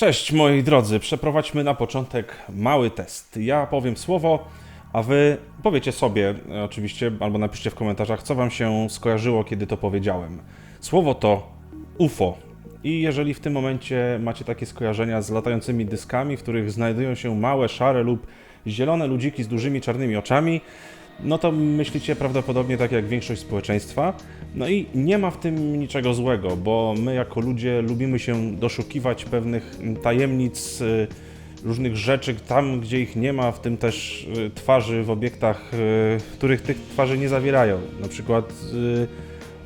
Cześć moi drodzy, przeprowadźmy na początek mały test. Ja powiem słowo, a wy powiecie sobie e, oczywiście, albo napiszcie w komentarzach, co wam się skojarzyło, kiedy to powiedziałem. Słowo to UFO. I jeżeli w tym momencie macie takie skojarzenia z latającymi dyskami, w których znajdują się małe, szare lub zielone ludziki z dużymi czarnymi oczami, no to myślicie prawdopodobnie tak jak większość społeczeństwa. No i nie ma w tym niczego złego, bo my jako ludzie lubimy się doszukiwać pewnych tajemnic, y, różnych rzeczy tam, gdzie ich nie ma, w tym też y, twarzy w obiektach, y, których tych twarzy nie zawierają. Na przykład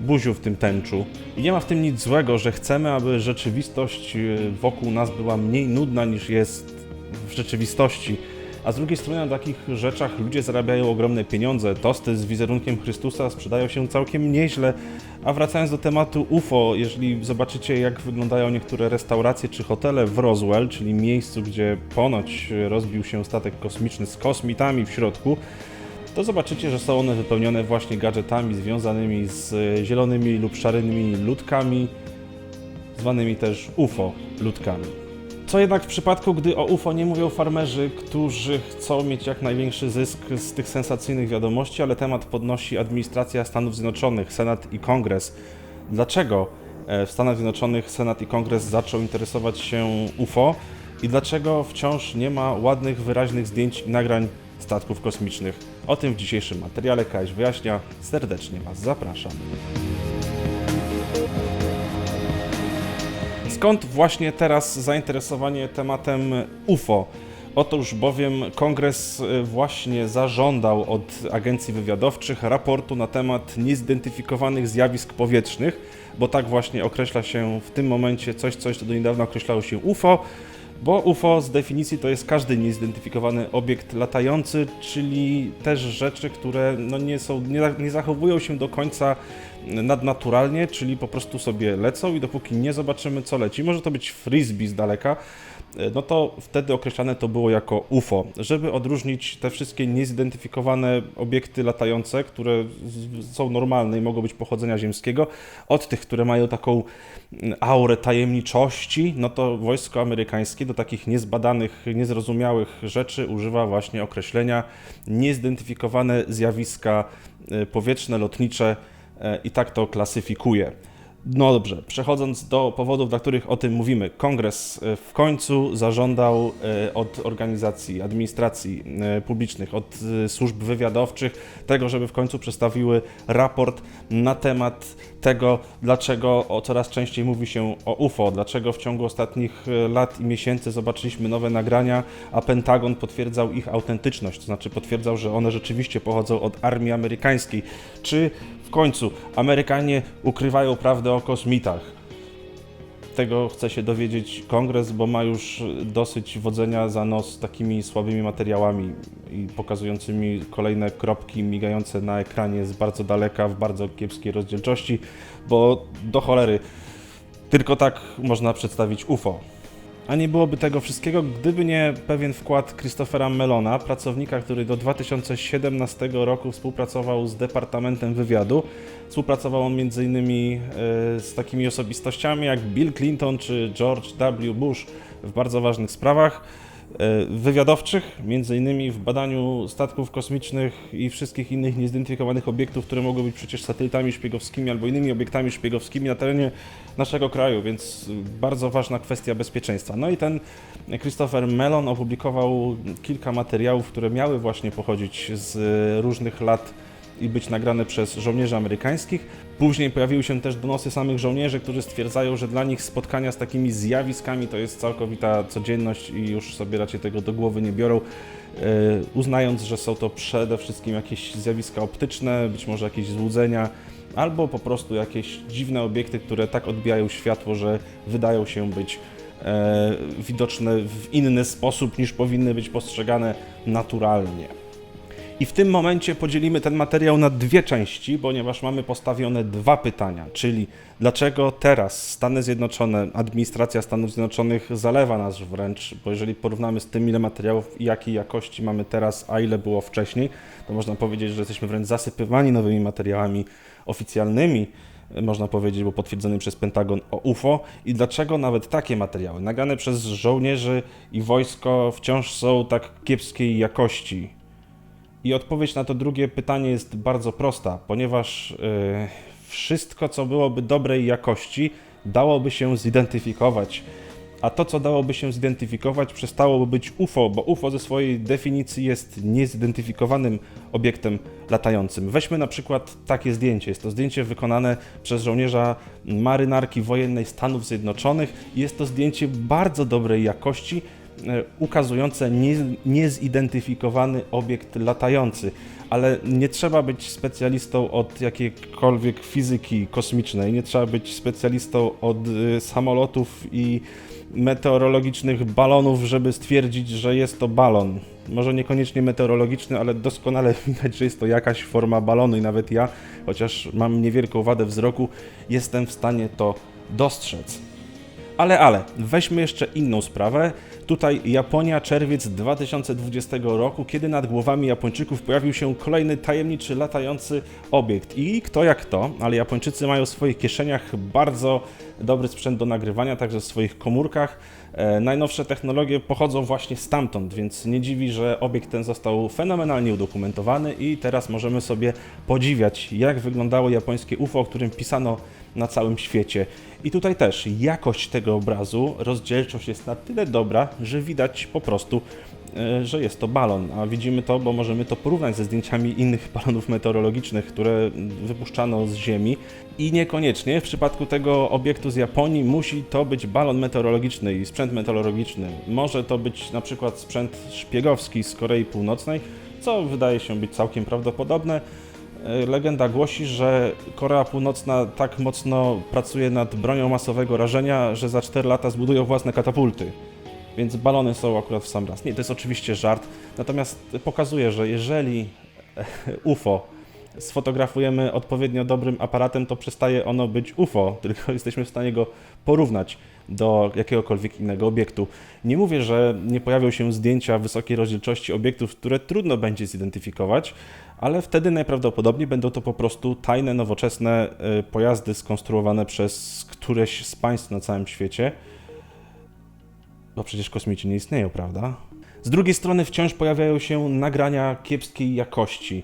buziu w tym tęczu. I nie ma w tym nic złego, że chcemy, aby rzeczywistość wokół nas była mniej nudna niż jest w rzeczywistości a z drugiej strony na takich rzeczach ludzie zarabiają ogromne pieniądze. Tosty z wizerunkiem Chrystusa sprzedają się całkiem nieźle. A wracając do tematu UFO, jeżeli zobaczycie jak wyglądają niektóre restauracje czy hotele w Roswell, czyli miejscu, gdzie ponoć rozbił się statek kosmiczny z kosmitami w środku, to zobaczycie, że są one wypełnione właśnie gadżetami związanymi z zielonymi lub szarymi ludkami, zwanymi też UFO ludkami. Co jednak w przypadku, gdy o UFO nie mówią farmerzy, którzy chcą mieć jak największy zysk z tych sensacyjnych wiadomości, ale temat podnosi administracja Stanów Zjednoczonych, Senat i Kongres. Dlaczego e, w Stanach Zjednoczonych Senat i Kongres zaczął interesować się UFO i dlaczego wciąż nie ma ładnych, wyraźnych zdjęć i nagrań statków kosmicznych? O tym w dzisiejszym materiale Kaś wyjaśnia. Serdecznie Was zapraszam. Skąd właśnie teraz zainteresowanie tematem UFO? Otóż bowiem kongres e, właśnie zażądał od agencji wywiadowczych raportu na temat niezidentyfikowanych zjawisk powietrznych, bo tak właśnie określa się w tym momencie coś, coś co do niedawna określało się UFO, bo UFO z definicji to jest każdy niezidentyfikowany obiekt latający, czyli też rzeczy, które no nie, są, nie, nie zachowują się do końca nadnaturalnie, czyli po prostu sobie lecą i dopóki nie zobaczymy co leci, może to być frisbee z daleka, no to wtedy określane to było jako UFO, żeby odróżnić te wszystkie niezidentyfikowane obiekty latające, które są normalne i mogą być pochodzenia ziemskiego, od tych, które mają taką aurę tajemniczości, no to wojsko amerykańskie do takich niezbadanych, niezrozumiałych rzeczy używa właśnie określenia niezidentyfikowane zjawiska e, powietrzne, lotnicze e, i tak to klasyfikuje. No dobrze, przechodząc do powodów, dla których o tym mówimy. Kongres e, w końcu zażądał e, od organizacji, administracji e, publicznych, od służb wywiadowczych tego, żeby w końcu przedstawiły raport na temat tego, dlaczego coraz częściej mówi się o UFO, dlaczego w ciągu ostatnich lat i miesięcy zobaczyliśmy nowe nagrania, a Pentagon potwierdzał ich autentyczność, to znaczy potwierdzał, że one rzeczywiście pochodzą od armii amerykańskiej. Czy w końcu Amerykanie ukrywają prawdę o kosmitach. Tego chce się dowiedzieć kongres, bo ma już dosyć wodzenia za nos takimi słabymi materiałami i pokazującymi kolejne kropki migające na ekranie z bardzo daleka, w bardzo kiepskiej rozdzielczości, bo do cholery tylko tak można przedstawić UFO. A nie byłoby tego wszystkiego, gdyby nie pewien wkład Christophera Melona, pracownika, który do 2017 roku współpracował z Departamentem Wywiadu. Współpracował on m.in. E, z takimi osobistościami jak Bill Clinton czy George W. Bush w bardzo ważnych sprawach. E, wywiadowczych, między innymi w badaniu statków kosmicznych i wszystkich innych niezidentyfikowanych obiektów, które mogą być przecież satelitami szpiegowskimi albo innymi obiektami szpiegowskimi na terenie naszego kraju, więc bardzo ważna kwestia bezpieczeństwa. No i ten Christopher Mellon opublikował kilka materiałów, które miały właśnie pochodzić z różnych lat i być nagrane przez żołnierzy amerykańskich. Później pojawiły się też donosy samych żołnierzy, którzy stwierdzają, że dla nich spotkania z takimi zjawiskami to jest całkowita codzienność i już sobie raczej tego do głowy nie biorą, e, uznając, że są to przede wszystkim jakieś zjawiska optyczne, być może jakieś złudzenia, albo po prostu jakieś dziwne obiekty, które tak odbijają światło, że wydają się być e, widoczne w inny sposób niż powinny być postrzegane naturalnie. I w tym momencie podzielimy ten materiał na dwie części, ponieważ mamy postawione dwa pytania, czyli dlaczego teraz Stany Zjednoczone, administracja Stanów Zjednoczonych zalewa nas wręcz, bo jeżeli porównamy z tym, ile materiałów i jakiej jakości mamy teraz, a ile było wcześniej, to można powiedzieć, że jesteśmy wręcz zasypywani nowymi materiałami oficjalnymi można powiedzieć, bo potwierdzony przez Pentagon o UFO i dlaczego nawet takie materiały nagrane przez żołnierzy i wojsko wciąż są tak kiepskiej jakości. I odpowiedź na to drugie pytanie jest bardzo prosta, ponieważ e, wszystko, co byłoby dobrej jakości, dałoby się zidentyfikować a to, co dałoby się zidentyfikować, przestałoby być UFO, bo UFO ze swojej definicji jest niezidentyfikowanym obiektem latającym. Weźmy na przykład takie zdjęcie. Jest to zdjęcie wykonane przez żołnierza marynarki wojennej Stanów Zjednoczonych. Jest to zdjęcie bardzo dobrej jakości, ukazujące nie, niezidentyfikowany obiekt latający. Ale nie trzeba być specjalistą od jakiejkolwiek fizyki kosmicznej, nie trzeba być specjalistą od y, samolotów i meteorologicznych balonów, żeby stwierdzić, że jest to balon. Może niekoniecznie meteorologiczny, ale doskonale widać, że jest to jakaś forma balonu i nawet ja, chociaż mam niewielką wadę wzroku, jestem w stanie to dostrzec. Ale, ale, weźmy jeszcze inną sprawę. Tutaj Japonia, czerwiec 2020 roku, kiedy nad głowami Japończyków pojawił się kolejny tajemniczy latający obiekt. I kto jak to, ale Japończycy mają w swoich kieszeniach bardzo dobry sprzęt do nagrywania, także w swoich komórkach. E, najnowsze technologie pochodzą właśnie stamtąd, więc nie dziwi, że obiekt ten został fenomenalnie udokumentowany i teraz możemy sobie podziwiać, jak wyglądało japońskie UFO, o którym pisano na całym świecie. I tutaj też jakość tego obrazu, rozdzielczość jest na tyle dobra, że widać po prostu, e, że jest to balon. A widzimy to, bo możemy to porównać ze zdjęciami innych balonów meteorologicznych, które wypuszczano z Ziemi. I niekoniecznie w przypadku tego obiektu z Japonii musi to być balon meteorologiczny i sprzęt meteorologiczny. Może to być na przykład sprzęt szpiegowski z Korei Północnej, co wydaje się być całkiem prawdopodobne. E, legenda głosi, że Korea Północna tak mocno pracuje nad bronią masowego rażenia, że za 4 lata zbudują własne katapulty. Więc balony są akurat w sam raz. Nie, to jest oczywiście żart, natomiast pokazuje, że jeżeli UFO sfotografujemy odpowiednio dobrym aparatem, to przestaje ono być UFO, tylko jesteśmy w stanie go porównać do jakiegokolwiek innego obiektu. Nie mówię, że nie pojawią się zdjęcia wysokiej rozdzielczości obiektów, które trudno będzie zidentyfikować, ale wtedy najprawdopodobniej będą to po prostu tajne, nowoczesne y, pojazdy skonstruowane przez któreś z państw na całym świecie. Bo przecież kosmici nie istnieją, prawda? Z drugiej strony wciąż pojawiają się nagrania kiepskiej jakości.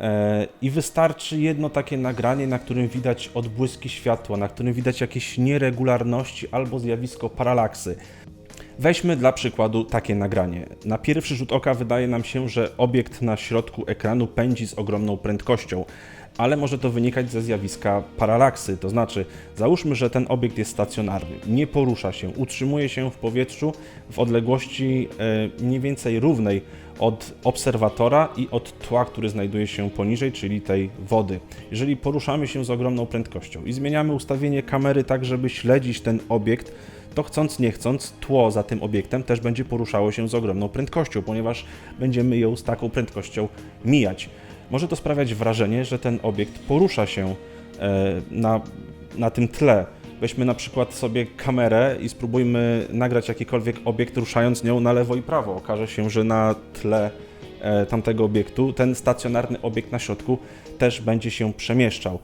E, I wystarczy jedno takie nagranie, na którym widać odbłyski światła, na którym widać jakieś nieregularności albo zjawisko paralaksy. Weźmy dla przykładu takie nagranie. Na pierwszy rzut oka wydaje nam się, że obiekt na środku ekranu pędzi z ogromną prędkością, ale może to wynikać ze zjawiska paralaksy. To znaczy, załóżmy, że ten obiekt jest stacjonarny, nie porusza się, utrzymuje się w powietrzu w odległości e, mniej więcej równej od obserwatora i od tła, który znajduje się poniżej, czyli tej wody. Jeżeli poruszamy się z ogromną prędkością i zmieniamy ustawienie kamery tak, żeby śledzić ten obiekt, to chcąc nie chcąc, tło za tym obiektem też będzie poruszało się z ogromną prędkością, ponieważ będziemy ją z taką prędkością mijać. Może to sprawiać wrażenie, że ten obiekt porusza się e, na, na tym tle. Weźmy na przykład sobie kamerę i spróbujmy nagrać jakikolwiek obiekt, ruszając nią na lewo i prawo. Okaże się, że na tle e, tamtego obiektu ten stacjonarny obiekt na środku też będzie się przemieszczał.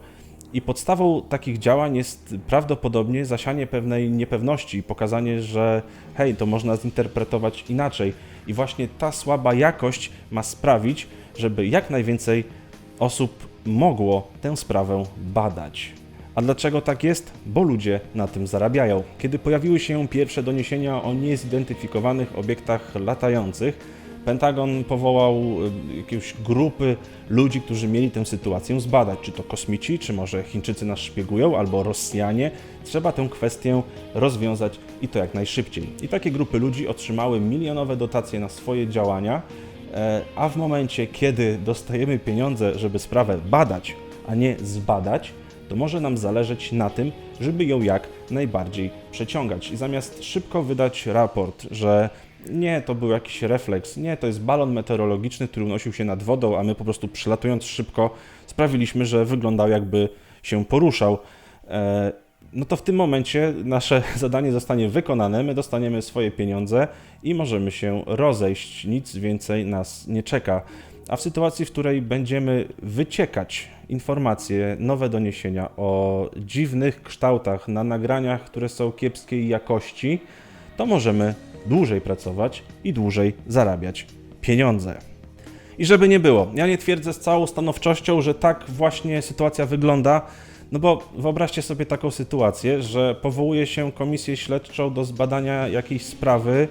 I podstawą takich działań jest prawdopodobnie zasianie pewnej niepewności, pokazanie, że hej, to można zinterpretować inaczej. I właśnie ta słaba jakość ma sprawić, żeby jak najwięcej osób mogło tę sprawę badać. A dlaczego tak jest? Bo ludzie na tym zarabiają. Kiedy pojawiły się pierwsze doniesienia o niezidentyfikowanych obiektach latających, Pentagon powołał y, jakieś grupy ludzi, którzy mieli tę sytuację zbadać. Czy to kosmici, czy może Chińczycy nas szpiegują, albo Rosjanie. Trzeba tę kwestię rozwiązać i to jak najszybciej. I takie grupy ludzi otrzymały milionowe dotacje na swoje działania, e, a w momencie, kiedy dostajemy pieniądze, żeby sprawę badać, a nie zbadać, to może nam zależeć na tym, żeby ją jak najbardziej przeciągać. I zamiast szybko wydać raport, że nie, to był jakiś refleks. Nie, to jest balon meteorologiczny, który unosił się nad wodą, a my po prostu przylatując szybko sprawiliśmy, że wyglądał jakby się poruszał. E, no to w tym momencie nasze zadanie zostanie wykonane, my dostaniemy swoje pieniądze i możemy się rozejść. Nic więcej nas nie czeka. A w sytuacji, w której będziemy wyciekać informacje, nowe doniesienia o dziwnych kształtach na nagraniach, które są kiepskiej jakości, to możemy dłużej pracować i dłużej zarabiać pieniądze. I żeby nie było, ja nie twierdzę z całą stanowczością, że tak właśnie sytuacja wygląda, no bo wyobraźcie sobie taką sytuację, że powołuje się komisję śledczą do zbadania jakiejś sprawy,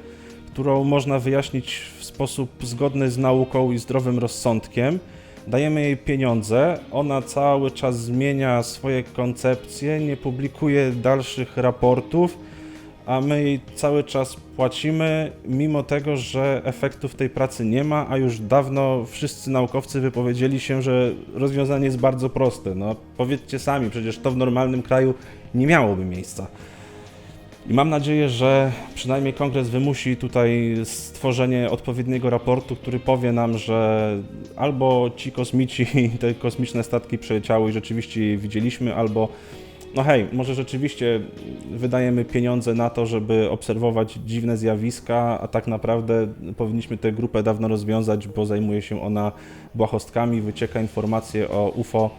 którą można wyjaśnić w sposób zgodny z nauką i zdrowym rozsądkiem. Dajemy jej pieniądze, ona cały czas zmienia swoje koncepcje, nie publikuje dalszych raportów, a my jej cały czas płacimy, mimo tego, że efektów tej pracy nie ma, a już dawno wszyscy naukowcy wypowiedzieli się, że rozwiązanie jest bardzo proste. No powiedzcie sami, przecież to w normalnym kraju nie miałoby miejsca. I mam nadzieję, że przynajmniej kongres wymusi tutaj stworzenie odpowiedniego raportu, który powie nam, że albo ci kosmici, te kosmiczne statki przeleciały i rzeczywiście je widzieliśmy, albo no hej, może rzeczywiście wydajemy pieniądze na to, żeby obserwować dziwne zjawiska, a tak naprawdę powinniśmy tę grupę dawno rozwiązać, bo zajmuje się ona błahostkami, wycieka informacje o UFO,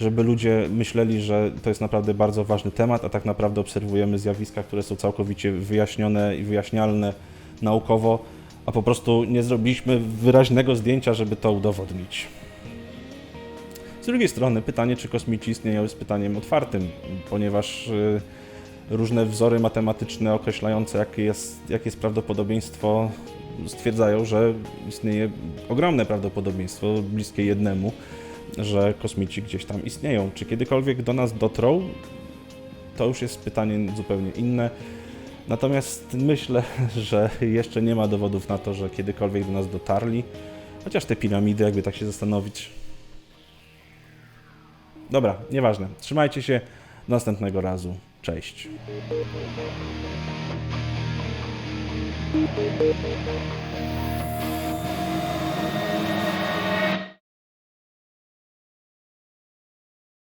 żeby ludzie myśleli, że to jest naprawdę bardzo ważny temat, a tak naprawdę obserwujemy zjawiska, które są całkowicie wyjaśnione i wyjaśnialne naukowo, a po prostu nie zrobiliśmy wyraźnego zdjęcia, żeby to udowodnić. Z drugiej strony pytanie, czy kosmici istnieją jest pytaniem otwartym, ponieważ y, różne wzory matematyczne określające, jakie jest, jakie jest prawdopodobieństwo, stwierdzają, że istnieje ogromne prawdopodobieństwo, bliskie jednemu, że kosmici gdzieś tam istnieją. Czy kiedykolwiek do nas dotrą? To już jest pytanie zupełnie inne. Natomiast myślę, że jeszcze nie ma dowodów na to, że kiedykolwiek do nas dotarli. Chociaż te piramidy, jakby tak się zastanowić, Dobra, nieważne. Trzymajcie się. Następnego razu. Cześć.